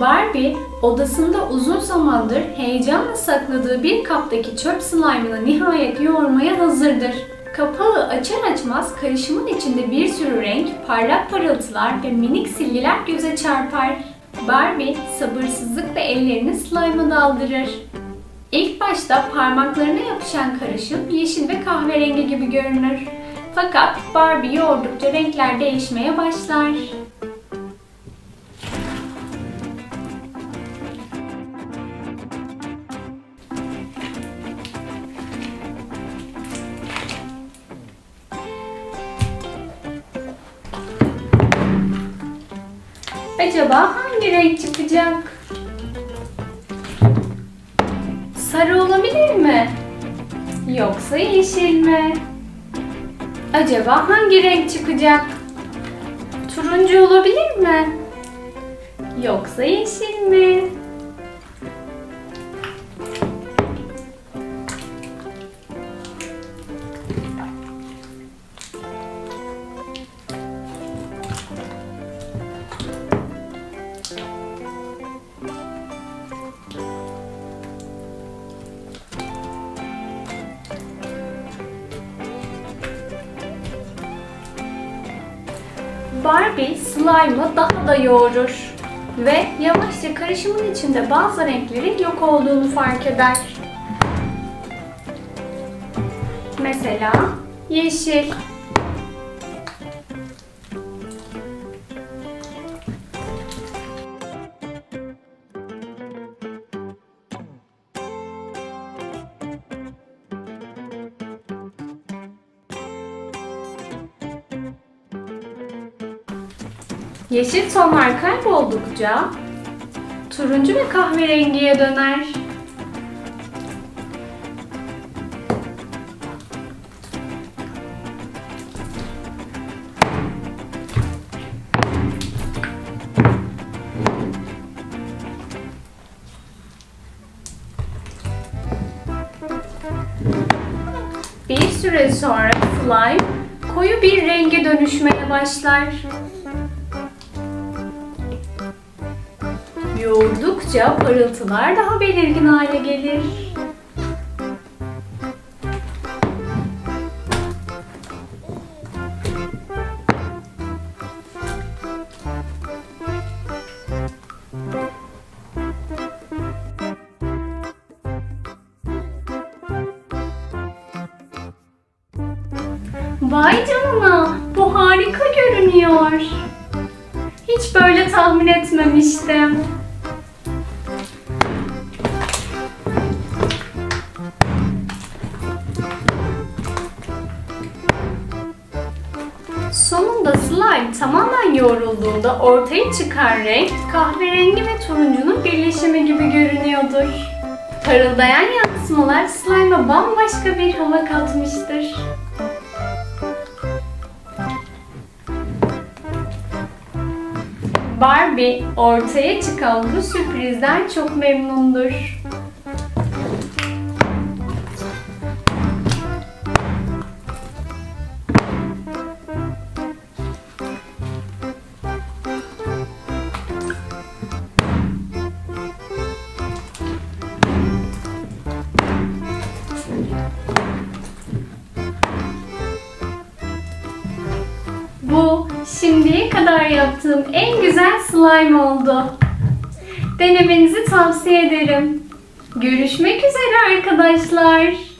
Barbie odasında uzun zamandır heyecanla sakladığı bir kaptaki çöp slime'ını nihayet yoğurmaya hazırdır. Kapağı açar açmaz karışımın içinde bir sürü renk, parlak parıltılar ve minik silgiler göze çarpar. Barbie sabırsızlıkla ellerini slime'a daldırır. İlk başta parmaklarına yapışan karışım yeşil ve kahverengi gibi görünür. Fakat Barbie yoğurdukça renkler değişmeye başlar. Acaba hangi renk çıkacak? Sarı olabilir mi? Yoksa yeşil mi? Acaba hangi renk çıkacak? Turuncu olabilir mi? Yoksa yeşil mi? Barbie slime'ı daha da yoğurur ve yavaşça karışımın içinde bazı renklerin yok olduğunu fark eder. Mesela yeşil. Yeşil tonlar kayboldukça turuncu ve kahverengiye döner. Bir süre sonra slime koyu bir renge dönüşmeye başlar. Yoğurdukça parıltılar daha belirgin hale gelir. Vay canına, bu harika görünüyor. Hiç böyle tahmin etmemiştim. Sonunda slime tamamen yoğrulduğunda ortaya çıkan renk kahverengi ve turuncunun birleşimi gibi görünüyordur. Parıldayan yansımalar slime'a bambaşka bir hava katmıştır. Barbie ortaya çıkan bu sürprizden çok memnundur. Bu şimdiye kadar yaptığım en güzel slime oldu. Denemenizi tavsiye ederim. Görüşmek üzere arkadaşlar.